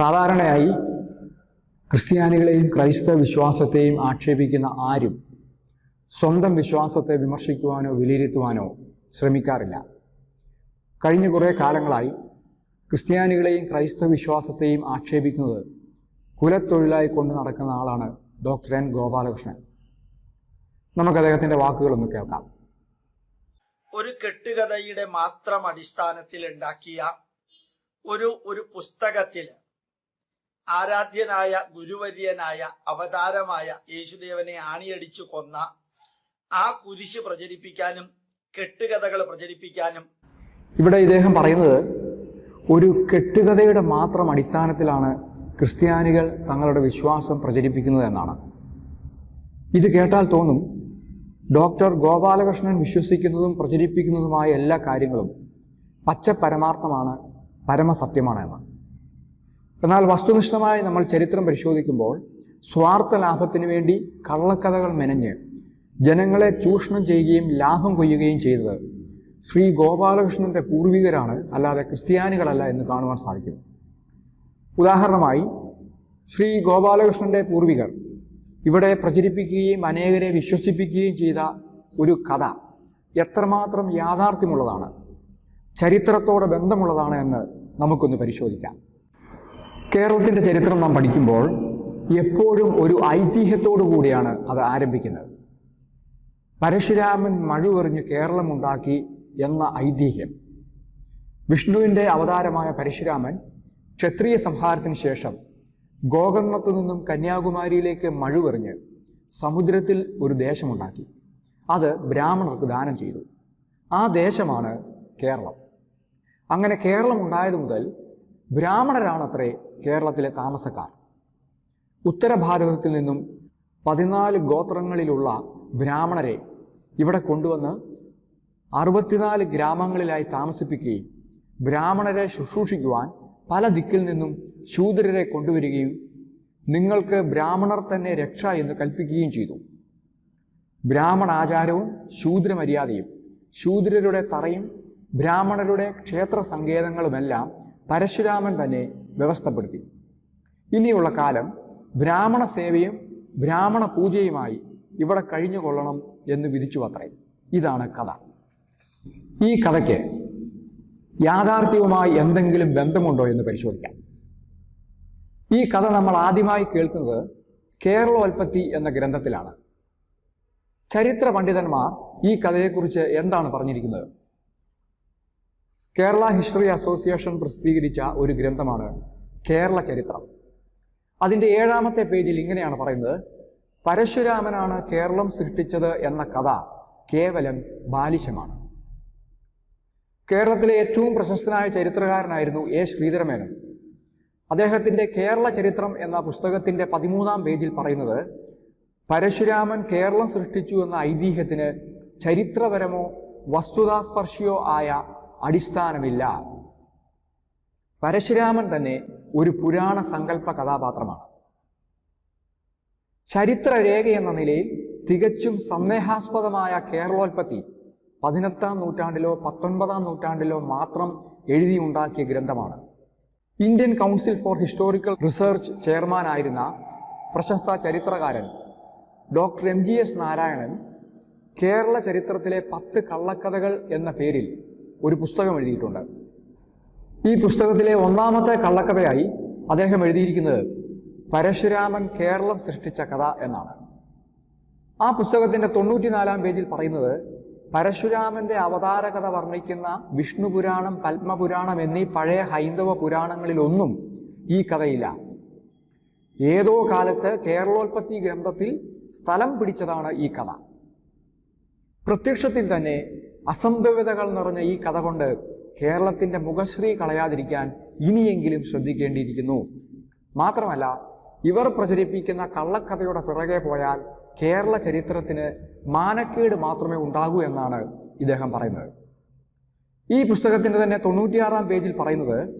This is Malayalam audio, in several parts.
സാധാരണയായി ക്രിസ്ത്യാനികളെയും ക്രൈസ്തവ വിശ്വാസത്തെയും ആക്ഷേപിക്കുന്ന ആരും സ്വന്തം വിശ്വാസത്തെ വിമർശിക്കുവാനോ വിലയിരുത്തുവാനോ ശ്രമിക്കാറില്ല. കഴിഞ്ഞ കുറേ കാലങ്ങളായി ക്രിസ്ത്യാനികളെയും ക്രൈസ്തവ വിശ്വാസത്തെയും ആക്ഷേപിക്കുന്നത് കുലത്തൊഴിലായി കൊണ്ട് നടക്കുന്ന ആളാണ് ഡോക്ടർ എൻ ഗോപാലകൃഷ്ണൻ. നമുക്ക് അദ്ദേഹത്തിന്റെ വാക്കുകളൊന്ന് കേൾക്കാം. ഒരു കെട്ടുകഥയുടെ മാത്രം അടിസ്ഥാനത്തിൽ ഉണ്ടാക്കിയ ഒരു ഒരു പുസ്തകത്തിൽ ആരാധ്യനായ ഗുരുവര്യനായ അവതാരമായ യേശുദേവനെ ആണിയടിച്ചു കൊന്ന ആ കുരിശ് പ്രചരിപ്പിക്കാനും കെട്ടുകഥകൾ പ്രചരിപ്പിക്കാനും ഇവിടെ ഇദ്ദേഹം പറയുന്നത് ഒരു കെട്ടുകഥയുടെ മാത്രം അടിസ്ഥാനത്തിലാണ് ക്രിസ്ത്യാനികൾ തങ്ങളുടെ വിശ്വാസം പ്രചരിപ്പിക്കുന്നത് എന്നാണ്. ഇത് കേട്ടാൽ തോന്നും ഡോക്ടർ ഗോപാലകൃഷ്ണൻ വിശ്വസിക്കുന്നതും പ്രചരിപ്പിക്കുന്നതുമായ എല്ലാ കാര്യങ്ങളും പച്ച പരമാർത്ഥമാണ് പരമസത്യമാണ് എന്ന്. എന്നാൽ വസ്തുനിഷ്ഠമായി നമ്മൾ ചരിത്രം പരിശോധിക്കുമ്പോൾ സ്വാർത്ഥ ലാഭത്തിനു വേണ്ടി കള്ളക്കഥകൾ മെനഞ്ഞ് ജനങ്ങളെ ചൂഷണം ചെയ്യുകയും ലാഭം കൊയ്യുകയും ചെയ്തത് ശ്രീ ഗോപാലകൃഷ്ണന്റെ പൂർവികരാണ് അല്ലാതെ ക്രിസ്ത്യാനികളല്ല എന്ന് കാണുവാൻ സാധിക്കും. ഉദാഹരണമായി ശ്രീ ഗോപാലകൃഷ്ണന്റെ പൂർവികർ ഇവിടെ പ്രചരിപ്പിക്കുകയും അനേകരെ വിശ്വസിപ്പിക്കുകയും ചെയ്ത ഒരു കഥ എത്രമാത്രം യാഥാർത്ഥ്യമുള്ളതാണ് ചരിത്രത്തോട് ബന്ധമുള്ളതാണ് എന്ന് നമുക്കൊന്ന് പരിശോധിക്കാം. കേരളത്തിന്റെ ചരിത്രം നാം പഠിക്കുമ്പോൾ എപ്പോഴും ഒരു ഐതിഹ്യത്തോടു കൂടിയാണ് അത് ആരംഭിക്കുന്നത്. പരശുരാമൻ മഴുവെറിഞ്ഞ് കേരളമുണ്ടാക്കി എന്ന ഐതിഹ്യം. വിഷ്ണുവിന്റെ അവതാരമായ പരശുരാമൻ ക്ഷത്രിയ സംഹാരത്തിന് ശേഷം ഗോകർണത്തു നിന്നും കന്യാകുമാരിയിലേക്ക് മഴുവെറിഞ്ഞ് സമുദ്രത്തിൽ ഒരു ദേശമുണ്ടാക്കി. അത് ബ്രാഹ്മണർക്ക് ദാനം ചെയ്തു. ആ ദേശമാണ് കേരളം. അങ്ങനെ കേരളം ഉണ്ടായത് മുതൽ ബ്രാഹ്മണരാണത്രേ കേരളത്തിലെ താമസക്കാർ. ഉത്തരഭാരതത്തിൽ നിന്നും പതിനാല് ഗോത്രങ്ങളിലുള്ള ബ്രാഹ്മണരെ ഇവിടെ കൊണ്ടുവന്ന് അറുപത്തിനാല് ഗ്രാമങ്ങളിലായി താമസിപ്പിക്കുകയും ബ്രാഹ്മണരെ ശുശ്രൂഷിക്കുവാൻ പല ദിക്കിൽ നിന്നും ശൂദ്രരെ കൊണ്ടുവരികയും നിങ്ങൾക്ക് ബ്രാഹ്മണർ തന്നെ രക്ഷ എന്ന് കൽപ്പിക്കുകയും ചെയ്തു. ബ്രാഹ്മണാചാരവും ശൂദ്രമര്യാദയും ശൂദ്രരുടെ തറയും ബ്രാഹ്മണരുടെ ക്ഷേത്ര സങ്കേതങ്ങളുമെല്ലാം പരശുരാമൻ തന്നെ വ്യവസ്ഥപ്പെടുത്തി. ഇനിയുള്ള കാലം ബ്രാഹ്മണ സേവയും ബ്രാഹ്മണ പൂജയുമായി ഇവിടെ കഴിഞ്ഞുകൊള്ളണം എന്ന് വിധിച്ചു അത്രേ ഇതാണ് കഥ. ഈ കഥയ്ക്ക് യാഥാർത്ഥ്യവുമായി എന്തെങ്കിലും ബന്ധമുണ്ടോ എന്ന് പരിശോധിക്കാം. ഈ കഥ നമ്മൾ ആദ്യമായി കേൾക്കുന്നത് കേരളോൽപ്പത്തി എന്ന ഗ്രന്ഥത്തിലാണ്. ചരിത്ര പണ്ഡിതന്മാർ ഈ കഥയെക്കുറിച്ച് എന്താണ് പറഞ്ഞിരിക്കുന്നത്? കേരള ഹിസ്റ്ററി അസോസിയേഷൻ പ്രസിദ്ധീകരിച്ച ഒരു ഗ്രന്ഥമാണ് കേരള ചരിത്രം. അതിന്റെ ഏഴാമത്തെ പേജിൽ ഇങ്ങനെയാണ് പറയുന്നത് പരശുരാമനാണ് കേരളം സൃഷ്ടിച്ചത് എന്ന കഥ കേവലം ബാലിശമാണ്. കേരളത്തിലെ ഏറ്റവും പ്രശസ്തനായ ചരിത്രകാരനായിരുന്നു എ. ശ്രീധരമേനൻ. അദ്ദേഹത്തിന്റെ കേരള ചരിത്രം എന്ന പുസ്തകത്തിന്റെ പതിമൂന്നാം പേജിൽ പറയുന്നത് പരശുരാമൻ കേരളം സൃഷ്ടിച്ചു എന്ന ഐതിഹ്യത്തിന് ചരിത്രപരമോ വസ്തുതാസ്പർശിയോ ആയ അടിസ്ഥാനമില്ല. പരശുരാമൻ തന്നെ ഒരു പുരാണ സങ്കല്പ കഥാപാത്രമാണ്. ചരിത്രരേഖ എന്ന നിലയിൽ തികച്ചും സന്ദേഹാസ്പദമായ കേരളോൽപ്പത്തി പതിനെട്ടാം നൂറ്റാണ്ടിലോ പത്തൊൻപതാം നൂറ്റാണ്ടിലോ മാത്രം എഴുതിയുണ്ടാക്കിയ ഗ്രന്ഥമാണ്. Indian Council for Historical Research ചെയർമാനായിരുന്ന പ്രശസ്ത ചരിത്രകാരൻ doctor M. G. S. Narayanan Kerala ചരിത്രത്തിലെ പത്ത് കള്ളക്കഥകൾ എന്ന പേരിൽ ഒരു പുസ്തകം എഴുതിയിട്ടുണ്ട്. ഈ പുസ്തകത്തിലെ ഒന്നാമത്തെ കള്ളക്കഥയായി അദ്ദേഹം എഴുതിയിരിക്കുന്നത് പരശുരാമൻ കേരളം സൃഷ്ടിച്ച കഥ എന്നാണ്. ആ പുസ്തകത്തിന്റെ തൊണ്ണൂറ്റിനാലാം പേജിൽ പറയുന്നത് പരശുരാമന്റെ അവതാര കഥ വർണിക്കുന്ന വിഷ്ണു പുരാണം പത്മപുരാണം എന്നീ പഴയ ഹൈന്ദവ പുരാണങ്ങളിലൊന്നും ഈ കഥയില്ല. ഏതോ കാലത്ത് കേരളോൽപ്പത്തി ഗ്രന്ഥത്തിൽ സ്ഥലം പിടിച്ചതാണ് ഈ കഥ. പ്രത്യക്ഷത്തിൽ തന്നെ അസംഭവ്യതകൾ നിറഞ്ഞ ഈ കഥ കൊണ്ട് കേരളത്തിന്റെ മുഖശ്രീ കളയാതിരിക്കാൻ ഇനിയെങ്കിലും ശ്രദ്ധിക്കേണ്ടിയിരിക്കുന്നു. മാത്രമല്ല ഇവർ പ്രചരിപ്പിക്കുന്ന കള്ളക്കഥയുടെ പിറകെ പോയാൽ കേരള ചരിത്രത്തിന് മാനക്കേട് മാത്രമേ ഉണ്ടാകൂ എന്നാണ് ഇദ്ദേഹം പറയുന്നത്. ഈ പുസ്തകത്തിന്റെ തന്നെ തൊണ്ണൂറ്റിയാറാം പേജിൽ പറയുന്നത്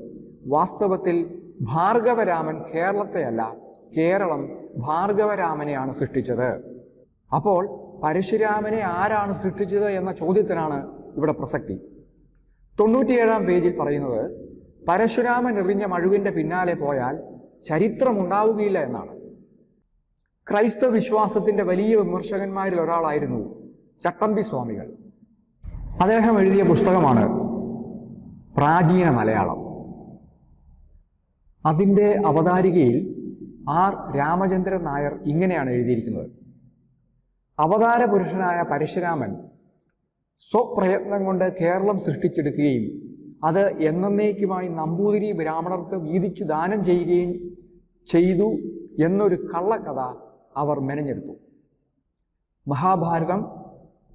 വാസ്തവത്തിൽ ഭാർഗവരാമൻ കേരളത്തെയല്ല കേരളം ഭാർഗവരാമനെയാണ് സൃഷ്ടിച്ചത്. അപ്പോൾ പരശുരാമനെ ആരാണ് സൃഷ്ടിച്ചത് എന്ന ചോദ്യത്തിനാണ് ഇവിടെ പ്രസക്തി. തൊണ്ണൂറ്റിയേഴാം പേജിൽ പറയുന്നത് പരശുരാമൻ എറിഞ്ഞ മഴുവിന്റെ പിന്നാലെ പോയാൽ ചരിത്രമുണ്ടാവുകയില്ല എന്നാണ്. ക്രൈസ്തവ വിശ്വാസത്തിന്റെ വലിയ വിമർശകന്മാരിൽ ഒരാളായിരുന്നു ചട്ടമ്പി സ്വാമികൾ. അദ്ദേഹം എഴുതിയ പുസ്തകമാണ് പ്രാചീന മലയാളം. അതിന്റെ അവതാരികയിൽ ആർ രാമചന്ദ്രൻ നായർ ഇങ്ങനെയാണ് എഴുതിയിരിക്കുന്നത്. അവതാര പുരുഷനായ പരശുരാമൻ സ്വപ്രയത്നം കൊണ്ട് കേരളം സൃഷ്ടിച്ചെടുക്കുകയും അത് എന്നേക്കുമായി നമ്പൂതിരി ബ്രാഹ്മണർക്ക് വീതിച്ചു ദാനം ചെയ്യുകയും ചെയ്തു എന്നൊരു കള്ളക്കഥ അവർ മെനഞ്ഞെടുത്തു. മഹാഭാരതം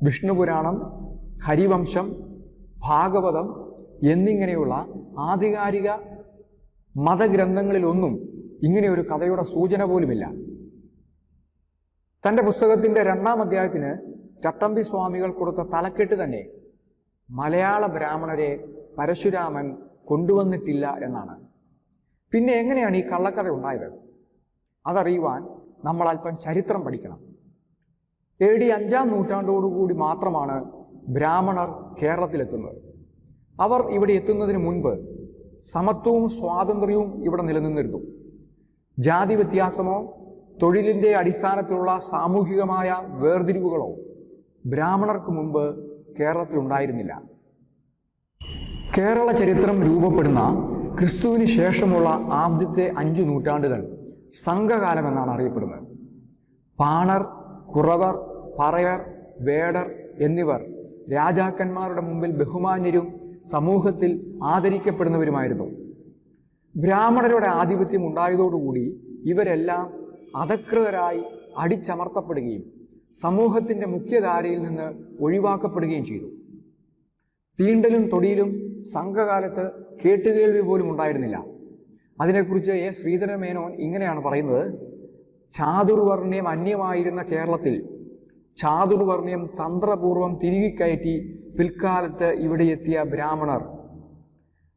വിഷ്ണുപുരാണം ഹരിവംശം ഭാഗവതം എന്നിങ്ങനെയുള്ള ആധികാരിക മതഗ്രന്ഥങ്ങളിലൊന്നും ഇങ്ങനെയൊരു കഥയുടെ സൂചന പോലുമില്ല. തന്റെ പുസ്തകത്തിന്റെ രണ്ടാം അധ്യായത്തിന് ചട്ടമ്പി സ്വാമികൾ കൊടുത്ത തലക്കെട്ട് തന്നെ മലയാള ബ്രാഹ്മണരെ പരശുരാമൻ കൊണ്ടുവന്നിട്ടില്ല എന്നാണ്. പിന്നെ എങ്ങനെയാണ് ഈ കള്ളക്കഥ ഉണ്ടായത്? അതറിയുവാൻ നമ്മൾ അല്പം ചരിത്രം പഠിക്കണം. എ ഡി അഞ്ചാം നൂറ്റാണ്ടോടുകൂടി മാത്രമാണ് ബ്രാഹ്മണർ കേരളത്തിലെത്തുന്നത്. അവർ ഇവിടെ എത്തുന്നതിന് മുൻപ് സമത്വവും സ്വാതന്ത്ര്യവും ഇവിടെ നിലനിന്നിരുന്നു. ജാതി വ്യത്യാസമോ തൊഴിലിന്റെ അടിസ്ഥാനത്തിലുള്ള സാമൂഹികമായ വേർതിരിവുകളോ ബ്രാഹ്മണർക്ക് മുമ്പ് കേരളത്തിൽ ഉണ്ടായിരുന്നില്ല കേരള ചരിത്രം രൂപപ്പെടുന്ന ക്രിസ്തുവിന് ശേഷമുള്ള ആദ്യത്തെ അഞ്ചു നൂറ്റാണ്ടുകൾ സംഘകാലം എന്നാണ് അറിയപ്പെടുന്നത്. പാണർ കുറവർ പറയർ വേടർ എന്നിവർ രാജാക്കന്മാരുടെ മുമ്പിൽ ബഹുമാന്യരും സമൂഹത്തിൽ ആദരിക്കപ്പെടുന്നവരുമായിരുന്നു. ബ്രാഹ്മണരുടെ ആധിപത്യം ഉണ്ടായതോടുകൂടി ഇവരെല്ലാം അധകൃതരായി അടിച്ചമർത്തപ്പെടുകയും സമൂഹത്തിന്റെ മുഖ്യധാരയിൽ നിന്ന് ഒഴിവാക്കപ്പെടുകയും ചെയ്തു. തീണ്ടലും തൊടിയിലും സംഘകാലത്ത് കേട്ടുകേൾവി പോലും ഉണ്ടായിരുന്നില്ല. അതിനെക്കുറിച്ച് എ. ശ്രീധരൻ മേനോൻ ഇങ്ങനെയാണ് പറയുന്നത്. ചാതുർവർണയം അന്യമായിരുന്ന കേരളത്തിൽ ചാതുർവർണയം തന്ത്രപൂർവം തിരികെ കയറ്റി പിൽക്കാലത്ത് ഇവിടെ എത്തിയ ബ്രാഹ്മണർ.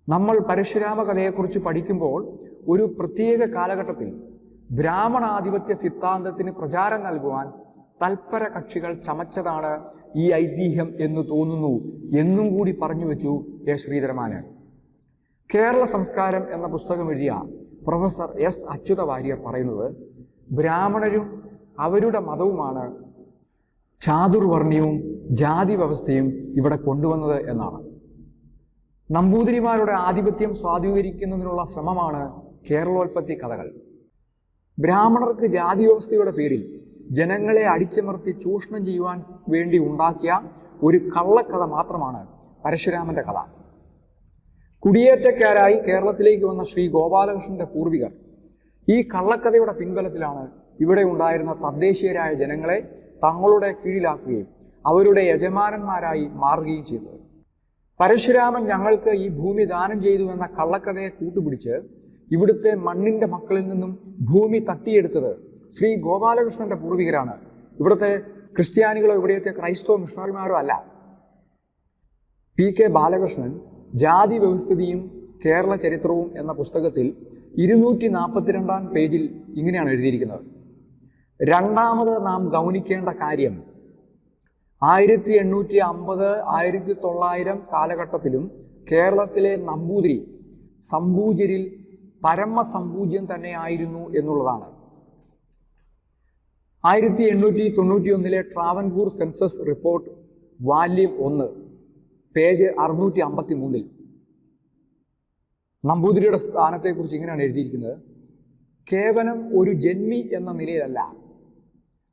നമ്മൾ പരശുരാമ കഥയെക്കുറിച്ച് പഠിക്കുമ്പോൾ ഒരു പ്രത്യേക കാലഘട്ടത്തിൽ ബ്രാഹ്മണാധിപത്യ സിദ്ധാന്തത്തിന് പ്രചാരം നൽകുവാൻ തൽപര കക്ഷികൾ ചമച്ചതാണ് ഈ ഐതിഹ്യം എന്ന് തോന്നുന്നു എന്നും കൂടി പറഞ്ഞു വെച്ചു എ ശ്രീധരമാന്. കേരള സംസ്കാരം എന്ന പുസ്തകം എഴുതിയ പ്രൊഫസർ എസ് അച്യുത വാര്യർ പറയുന്നത് ബ്രാഹ്മണരും അവരുടെ മതവുമാണ് ചാതുർവർണ്യവും ജാതി വ്യവസ്ഥയും ഇവിടെ കൊണ്ടുവന്നത് എന്നാണ്. നമ്പൂതിരിമാരുടെ ആധിപത്യം സ്വാധീകരിക്കുന്നതിനുള്ള ശ്രമമാണ് കേരളോൽപ്പത്തി കഥകൾ. ബ്രാഹ്മണർക്ക് ജാതി വ്യവസ്ഥയുടെ പേരിൽ ജനങ്ങളെ അടിച്ചമർത്തി ചൂഷണം ചെയ്യുവാൻ വേണ്ടി ഉണ്ടാക്കിയ ഒരു കള്ളക്കഥ മാത്രമാണ് പരശുരാമന്റെ കഥ. കുടിയേറ്റക്കാരായി കേരളത്തിലേക്ക് വന്ന ശ്രീ ഗോപാലകൃഷ്ണന്റെ പൂർവികർ ഈ കള്ളക്കഥയുടെ പിൻബലത്തിലാണ് ഇവിടെ ഉണ്ടായിരുന്ന തദ്ദേശീയരായ ജനങ്ങളെ തങ്ങളുടെ കീഴിലാക്കുകയും അവരുടെ യജമാനന്മാരായി മാറുകയും ചെയ്തത്. പരശുരാമൻ ഞങ്ങൾക്ക് ഈ ഭൂമി ദാനം ചെയ്തു എന്ന കള്ളക്കഥയെ കൂട്ടുപിടിച്ച് ഇവിടുത്തെ മണ്ണിന്റെ മക്കളിൽ നിന്നും ഭൂമി തട്ടിയെടുത്തത് ശ്രീ ഗോപാലകൃഷ്ണന്റെ പൂർവികരാണ്. ഇവിടുത്തെ ക്രിസ്ത്യാനികളോ ഇവിടുത്തെ ക്രൈസ്തവ മിഷണറിമാരോ അല്ല. പി കെ ബാലകൃഷ്ണൻ ജാതി വ്യവസ്ഥിതിയും കേരള ചരിത്രവും എന്ന പുസ്തകത്തിൽ ഇരുന്നൂറ്റി നാൽപ്പത്തിരണ്ടാം പേജിൽ ഇങ്ങനെയാണ് എഴുതിയിരിക്കുന്നത്. രണ്ടാമത് നാം ഗൗനിക്കേണ്ട കാര്യം ആയിരത്തി എണ്ണൂറ്റി അമ്പത് ആയിരത്തി തൊള്ളായിരം കാലഘട്ടത്തിലും കേരളത്തിലെ നമ്പൂതിരി സമ്പൂജരിൽ പരമസമ്പൂജ്യം തന്നെയായിരുന്നു എന്നുള്ളതാണ്. ആയിരത്തി എണ്ണൂറ്റി തൊണ്ണൂറ്റി ഒന്നിലെ ട്രാവൻകൂർ സെൻസസ് റിപ്പോർട്ട് വാല്യം ഒന്ന് പേജ് അറുന്നൂറ്റി അമ്പത്തി മൂന്നിൽ നമ്പൂതിരിയുടെ സ്ഥാനത്തെക്കുറിച്ച് ഇങ്ങനെയാണ് എഴുതിയിരിക്കുന്നത്. കേവലം ഒരു ജന്മി എന്ന നിലയിലല്ല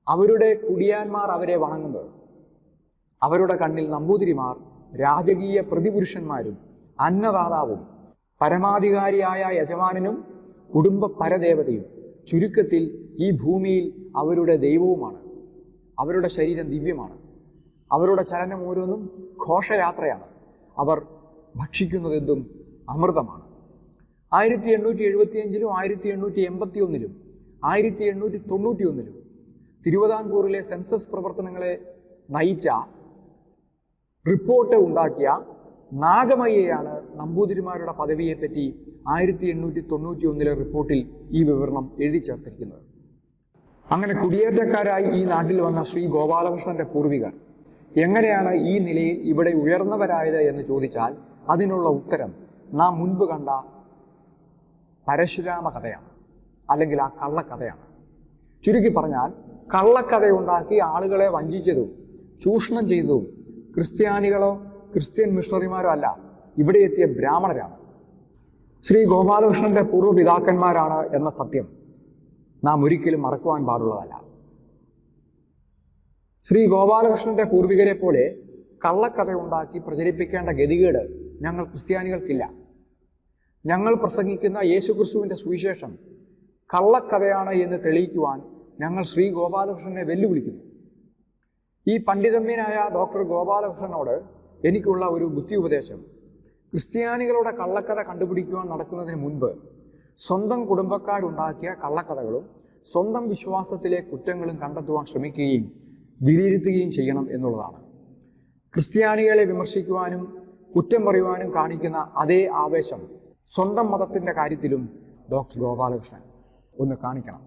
അവരുടെ കുടിയാന്മാർ അവരെ വണങ്ങുന്നത്. അവരുടെ കണ്ണിൽ നമ്പൂതിരിമാർ രാജകീയ പ്രതിപുരുഷന്മാരും അന്നദാതാവും പരമാധികാരിയായ യജമാനനും കുടുംബ പരദേവതയും ചുരുക്കത്തിൽ ഈ ഭൂമിയിൽ അവരുടെ ദൈവവുമാണ്. അവരുടെ ശരീരം ദിവ്യമാണ്. അവരുടെ ചലനം ഓരോന്നും ഘോഷയാത്രയാണ്. അവർ ഭക്ഷിക്കുന്നതെന്തും അമൃതമാണ്. ആയിരത്തി എണ്ണൂറ്റി എഴുപത്തിയഞ്ചിലും ആയിരത്തി എണ്ണൂറ്റി എൺപത്തി ഒന്നിലും ആയിരത്തി എണ്ണൂറ്റി തൊണ്ണൂറ്റി ഒന്നിലും തിരുവിതാംകൂറിലെ സെൻസസ് പ്രവർത്തനങ്ങളെ നയിച്ച റിപ്പോർട്ട് ഉണ്ടാക്കിയ നാഗമയ്യയാണ് നമ്പൂതിരിമാരുടെ പദവിയെപ്പറ്റി ആയിരത്തി എണ്ണൂറ്റി തൊണ്ണൂറ്റി ഒന്നിലെ റിപ്പോർട്ടിൽ ഈ വിവരണം എഴുതി ചേർത്തിരിക്കുന്നത്. അങ്ങനെ കുടിയേറ്റക്കാരായി ഈ നാട്ടിൽ വന്ന ശ്രീ ഗോപാലകൃഷ്ണന്റെ പൂർവികർ എങ്ങനെയാണ് ഈ നിലയിൽ ഇവിടെ ഉയർന്നവരായത് എന്ന് ചോദിച്ചാൽ അതിനുള്ള ഉത്തരം നാം മുൻപ് കണ്ട പരശുരാമ കഥയാണ് അല്ലെങ്കിൽ ആ കള്ളക്കഥയാണ്. ചുരുക്കി പറഞ്ഞാൽ കള്ളക്കഥയുണ്ടാക്കി ആളുകളെ വഞ്ചിച്ചതും ചൂഷണം ചെയ്തതും ക്രിസ്ത്യാനികളോ ക്രിസ്ത്യൻ മിഷണറിമാരോ അല്ല ഇവിടെ എത്തിയ ബ്രാഹ്മണരാണ്. ശ്രീ ഗോപാലകൃഷ്ണന്റെ പൂർവപിതാക്കന്മാരാണ് എന്ന സത്യം നാം ഒരിക്കലും മറക്കുവാൻ പാടുള്ളതല്ല. ശ്രീ ഗോപാലകൃഷ്ണന്റെ പൂർവികരെ പോലെ കള്ളക്കഥ ഉണ്ടാക്കി പ്രചരിപ്പിക്കേണ്ട ഗതികേട് ഞങ്ങൾ ക്രിസ്ത്യാനികൾക്കില്ല. ഞങ്ങൾ പ്രസംഗിക്കുന്ന യേശുക്രിസ്തുവിന്റെ സുവിശേഷം കള്ളക്കഥയാണ് എന്ന് തെളിയിക്കുവാൻ ഞങ്ങൾ ശ്രീ ഗോപാലകൃഷ്ണനെ വെല്ലുവിളിക്കുന്നു. ഈ പണ്ഡിതമ്യനായ ഡോക്ടർ ഗോപാലകൃഷ്ണനോട് എനിക്കുള്ള ഒരു ബുദ്ധി ഉപദേശം ക്രിസ്ത്യാനികളുടെ കള്ളക്കഥ കണ്ടുപിടിക്കുവാൻ നടക്കുന്നതിന് മുൻപ് സ്വന്തം കുടുംബക്കാരുണ്ടാക്കിയ കള്ളക്കഥകളും സ്വന്തം വിശ്വാസത്തിലെ കുറ്റങ്ങളും കണ്ടെത്തുവാൻ ശ്രമിക്കുകയും വിലയിരുത്തുകയും ചെയ്യണം എന്നുള്ളതാണ്. ക്രിസ്ത്യാനികളെ വിമർശിക്കുവാനും കുറ്റം പറയുവാനും കാണിക്കുന്ന അതേ ആവേശം സ്വന്തം മതത്തിന്റെ കാര്യത്തിലും ഡോക്ടർ ഗോപാലകൃഷ്ണൻ ഒന്ന് കാണിക്കണം.